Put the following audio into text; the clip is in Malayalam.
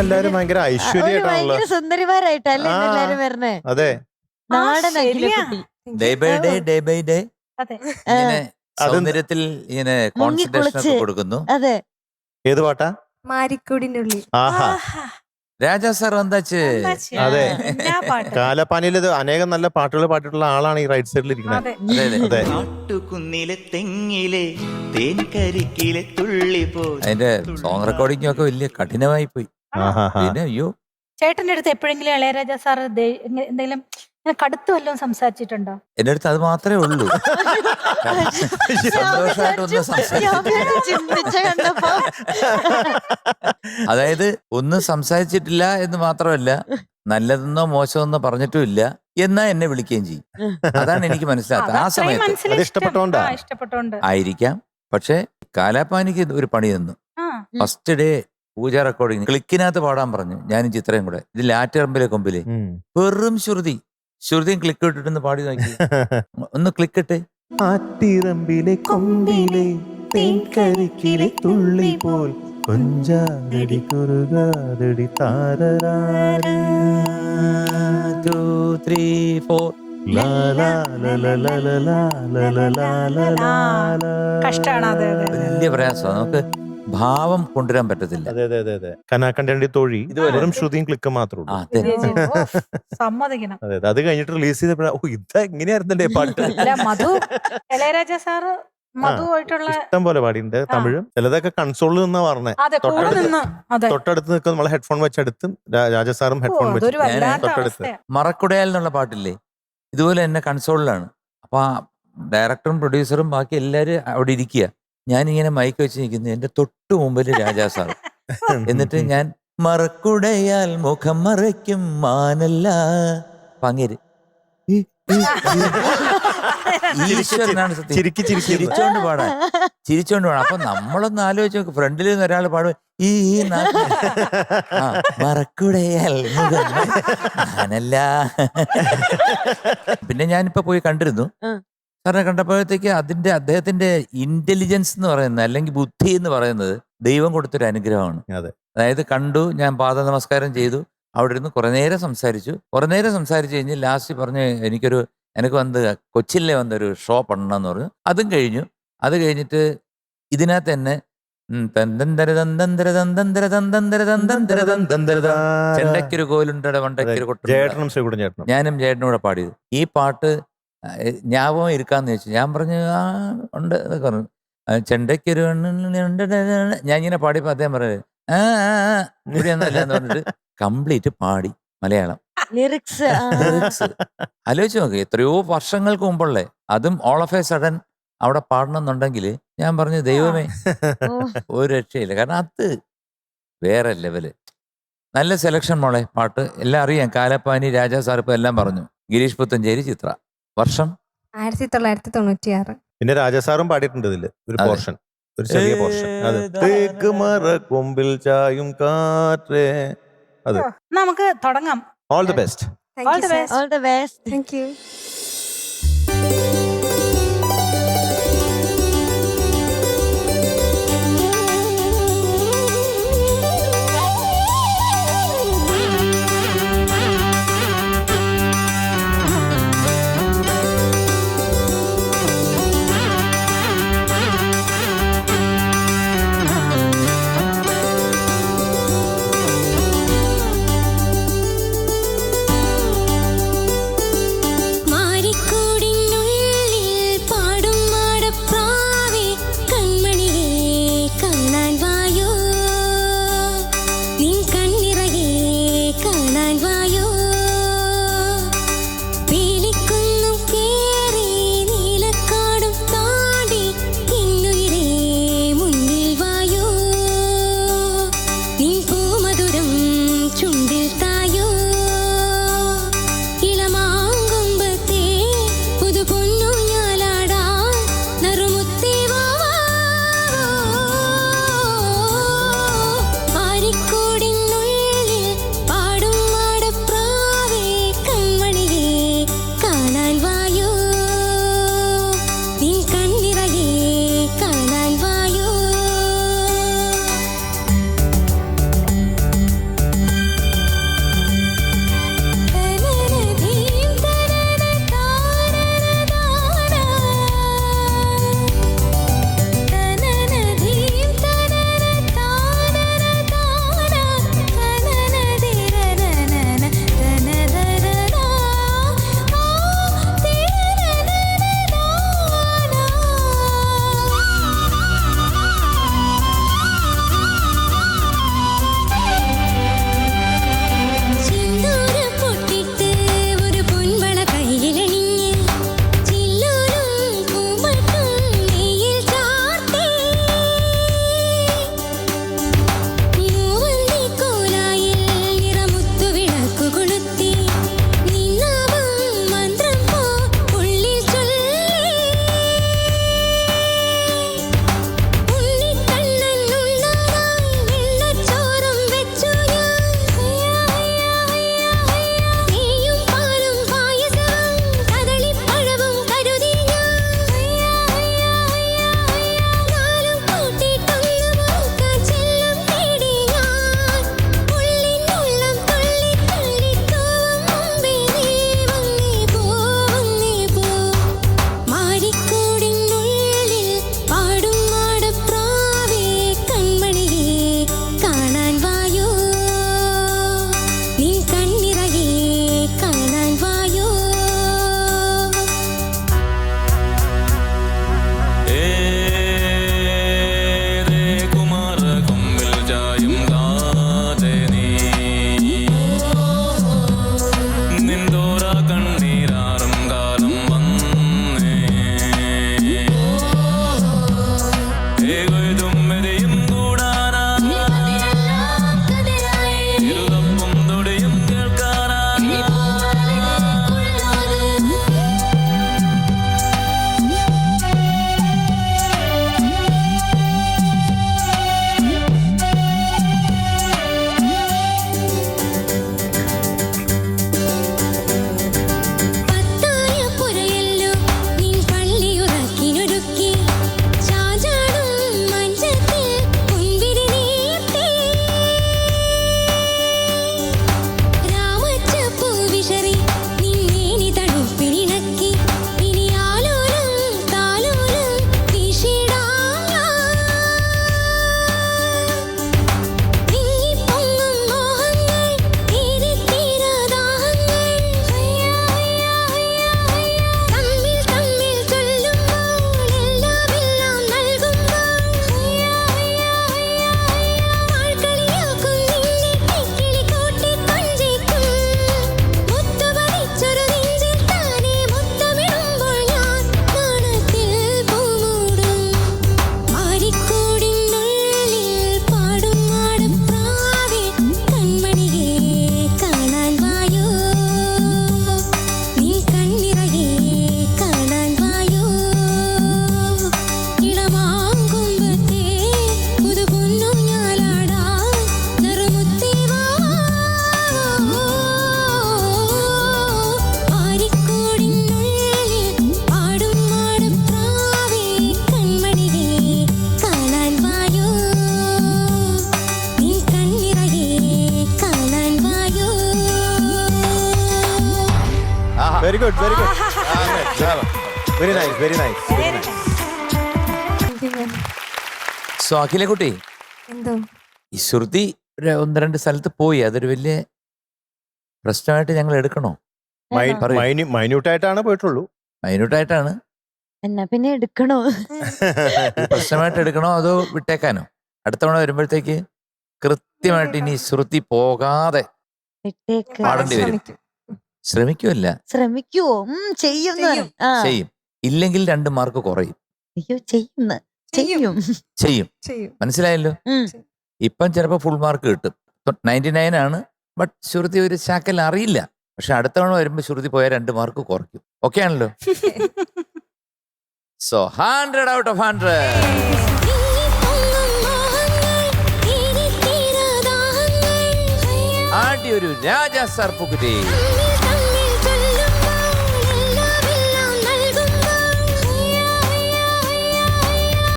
എല്ലാരും ഭയങ്കര ഐശ്വര്യമായിട്ടാണല്ലോ. ഭയങ്കര സുന്ദരിമാരായിട്ടല്ലേ ഇന്ന് എല്ലാരും വരണേ അതെ. നാടൻ. അഖിലക്കുട്ടി. Day by day day by day അതെ. ഇങ്ങനെ സൗന്ദര്യത്തിൽ ഇങ്ങനെ കോൺസെൻട്രേഷൻ ഒക്കെ കൊടുക്കുന്നു. അതെ. ഏത് പാട്ടാ? മാരിക്കൂടിന്റെ ഉള്ളിൽ ആഹാ. രാജാ സാർ വന്നാച്ച് അതെ. ഇത് അനേകം നല്ല പാട്ടുകൾ പാട്ടിട്ടുള്ള ആളാണ് ഈ റൈറ്റ് സൈഡിൽ ഇരിക്കുന്നത് അതെ. അതെ അതെ. അതെ. കാട്ടുകുന്നിലെ തെങ്ങിലെ തേൻകരിക്കിലെ തുള്ളി പോ അതിന്റെ സോങ് റെക്കോർഡിംഗ് ഒക്കെ വലിയ കഠിനമായി പോയി. പിന്നെ അയ്യോ. ചേട്ടന്റെ അടുത്ത് എപ്പോഴെങ്കിലും ഇളയരാജ സാർ എന്തെങ്കിലും ഇങ്ങനെ കടുത്ത് വല്ലതും സംസാരിച്ചിട്ടുണ്ടോ? എന്റെ അടുത്ത് അത് മാത്രമേ ഉള്ളൂ. അതായത് ഒന്നും സംസാരിച്ചിട്ടില്ല എന്ന് മാത്രമല്ല നല്ലതെന്നോ മോശമെന്നോ പറഞ്ഞിട്ടുമില്ല എന്നാ എന്നെ വിളിക്കുകയും ചെയ്യും. അതാണ് എനിക്ക് മനസ്സിലാത്തത് ആ സമയത്ത് അത് ഇഷ്ടം. ആ, ഇഷ്ടപ്പെട്ടോണ്ട് ആയിരിക്കാം. പക്ഷെ കാലാപ്പാനിക്ക് ഒരു പണി തന്നു. ഫസ്റ്റ് ഡേ പൂജ റെക്കോർഡിങ് ക്ലിക്കിനകത്ത് പാടാൻ പറഞ്ഞു ഞാനും ചിത്രയും കൂടെ ഇത് ലാറ്ററമ്പിലെ കൊമ്പിൽ വെറും ശ്രുതി ശ്രുതിയും ക്ലിക്ക് ഇട്ടിട്ടൊന്ന് പാടി നോക്കി ഒന്ന് ക്ലിക്ക് ഇട്ട് ആറ്റിറമ്പിലെ കൊമ്പിലെ തേൻകരിക്കിലെ തുള്ളി പോൽ കൊഞ്ചാടി കുറുകാതടി താരീ ഫോർ കഷ്ടാണ് വലിയ പ്രയാസമാണ് നമുക്ക് ഭാവം കൊണ്ടുവരാൻ പറ്റത്തില്ല. അതെ അതെ അതെ അതെ. തൊഴി ഇതുവരെ. വെറും ശ്രുതിയും ക്ലിക്കും മാത്രമേ ആ, ഉള്ളൂ അതെ. സമ്മതിക്കണം. അതെ അതെ. അത് കഴിഞ്ഞിട്ട് റിലീസ് ചെയ്തപ്പോഴാ ഓ ഇത് എങ്ങനെയായിരുന്നല്ലേ പാട്ട്? അല്ല മധു ഇളയരാജ സാറ് മധുവായിട്ടുള്ള ഇഷ്ടം പോലെ പാടിയിട്ടുണ്ട്. തമിഴും. ചിലതൊക്കെ കൺസോളിൽ നിന്നാ പറഞ്ഞേ. അതെ കൂടെ തൊട്ടടുത്ത് നിന്ന്. അതെ. തൊട്ടടുത്ത് നിൽക്കുന്ന നമ്മളെ ഹെഡ്ഫോൺ വെച്ചെടുത്തും രാ- രാജസാറും ഓ, ഹെഡ്ഫോൺ അതൊരു വെച്ച് വല്ലാത്ത തൊട്ടടുത്ത്. അവസ്ഥയാ. മറക്കുടയാൽ എന്നുള്ള പാട്ടില്ലേ? ഇതുപോലെ എന്നെ കൺസോളിലാണ് അപ്പൊ ആ ഡയറക്ടറും പ്രൊഡ്യൂസറും ബാക്കി എല്ലാരും അവിടെ ഇരിക്കുക ഞാനിങ്ങനെ മൈക്ക് വെച്ച് നിൽക്കുന്നു. എന്റെ തൊട്ടു മുമ്പിൽ രാജാ സാർ. എന്നിട്ട് ഞാൻ മറക്കുടയാൽ മുഖം മറയ്ക്കും മാനല്ല. പങ്ങര് ഈശ്വരനാണ് ചിരിച്ചോണ്ട് പാടാൻ. ചിരിച്ചോണ്ട് പാടാം അപ്പൊ നമ്മളൊന്ന് ആലോചിച്ച് നോക്ക്. ഫ്രണ്ടിൽ നിന്ന് ഒരാൾ പാടും. ഈ മറക്കുടയാൽ മാനല്ല. പിന്നെ ഞാനിപ്പോ പോയി കണ്ടിരുന്നു. സാറിനെ കണ്ടപ്പോഴത്തേക്ക് അതിന്റെ അദ്ദേഹത്തിന്റെ ഇന്റലിജൻസ് എന്ന് പറയുന്നത് അല്ലെങ്കിൽ ബുദ്ധി എന്ന് പറയുന്നത് ദൈവം കൊടുത്തൊരു അനുഗ്രഹമാണ്. അതെ. അതായത് കണ്ടു ഞാൻ പാദ നമസ്കാരം ചെയ്തു അവിടെ ഇരുന്ന് കുറെ നേരം സംസാരിച്ചു. കുറെ നേരം സംസാരിച്ചു കഴിഞ്ഞ് ലാസ്റ്റ് പറഞ്ഞ് എനിക്കൊരു എനിക്ക് വന്ന് കൊച്ചിയിലെ വന്നൊരു ഷോ പണമെന്ന് പറഞ്ഞു. അതും കഴിഞ്ഞു. അത് കഴിഞ്ഞിട്ട് ഇതിനകത്ത് തന്നെ. ചെണ്ടയ്ക്കൊരു കോലുണ്ടട ശ്രീകുടൻ ചേട്ടനും. ഞാനും ചേട്ടനും കൂടെ പാടിയത്. ഈ പാട്ട് ആ, എ, ഞാപകം ഇരിക്കാന്ന് ചോദിച്ചു. ഞാൻ പറഞ്ഞു ആ ഉണ്ട് എന്നൊക്കെ പറഞ്ഞു. ചെണ്ടയ്ക്കൊരു ഉണ്ട് ഞാൻ ഇങ്ങനെ പാടിയപ്പോൾ അദ്ദേഹം പറയുന്നത് ആ ആ, എന്ന് പറഞ്ഞിട്ട് കംപ്ലീറ്റ് പാടി മലയാളം. ലിറിക്സ് ലിറിക്സ് ആലോചിച്ച് നോക്ക് എത്രയോ വർഷങ്ങൾക്ക് മുമ്പുള്ളേ അതും ഓൾ ഓഫ് എ സഡൻ അവിടെ പാടണമെന്നുണ്ടെങ്കിൽ ഞാൻ പറഞ്ഞു ദൈവമേ ഒരു രക്ഷയില്ല. കാരണം അത് വേറെ ലെവൽ. നല്ല സെലക്ഷൻ മോളെ പാട്ട്. എല്ലാം അറിയാം. കാലപ്പാനി രാജാ സാറിപ്പ് എല്ലാം പറഞ്ഞു. ഗിരീഷ് പുത്തഞ്ചേരി ചിത്ര. വർഷം? ആയിരത്തി തൊള്ളായിരത്തി തൊണ്ണൂറ്റി ആറ് പിന്നെ രാജസാറും പാടിയിട്ടുണ്ട് ഇതിൽ. ഒരു അതെ. പോർഷൻ. ഒരു ചെറിയ പോർഷൻ. അതെ. ഏതാ? തേക്ക് ചായും കാറ്റേ. നമുക്ക് തുടങ്ങാം. All the best All the best. All the best thank you very good very good very nice very nice so അഖിലക്കുട്ടി എന്തോ? ഈ ശ്രുതി ഒരു ഒന്ന് രണ്ട് സ്ഥലത്ത് പോയി. അതൊരു വലിയ പ്രശ്നമായിട്ട് ഞങ്ങൾ എടുക്കണോ? പറയൂ. മൈന്യൂട്ട് പോയിട്ടുള്ളൂ. മൈന്യൂട്ടായിട്ടാണ്. എന്നാ പിന്നെ എടുക്കണോ? പ്രശ്നമായിട്ട് എടുക്കണോ അതോ വിട്ടേക്കാനോ? അടുത്ത തവണ വരുമ്പോഴത്തേക്ക് കൃത്യമായിട്ട് ഇനി ശ്രുതി പോകാതെ വിട്ടേക്ക്. പാടേണ്ടി വരും. ശ്രമിക്കും. ശ്രമിക്കുമല്ല ശ്രമിക്കുവോ? ഉം ചെയ്യുന്നു ചെയ്യും. ആ. ചെയ്യും. ഇല്ലെങ്കിൽ രണ്ട് മാർക്ക് കുറയും. അയ്യോ ചെയ്യുന്നു. ചെയ്യും. ചെയ്യും. ചെയ്യും. മനസ്സിലായല്ലോ? ഉം. ഇപ്പം ചിലപ്പോൾ ഫുൾ മാർക്ക് കിട്ടും. നയന്റി നയൻ ആണ് ബട്ട് ശ്രുതി ഒരു ശാക്കൽ അറിയില്ല. പക്ഷെ അടുത്ത തവണ വരുമ്പോൾ ശ്രുതി പോയാൽ രണ്ട് മാർക്ക് കുറയ്ക്കും. ഓക്കെ ആണല്ലോ? So hundred out of hundred ആദ്യ ഒരു രാജാ സാർ പുക്കുറ്റി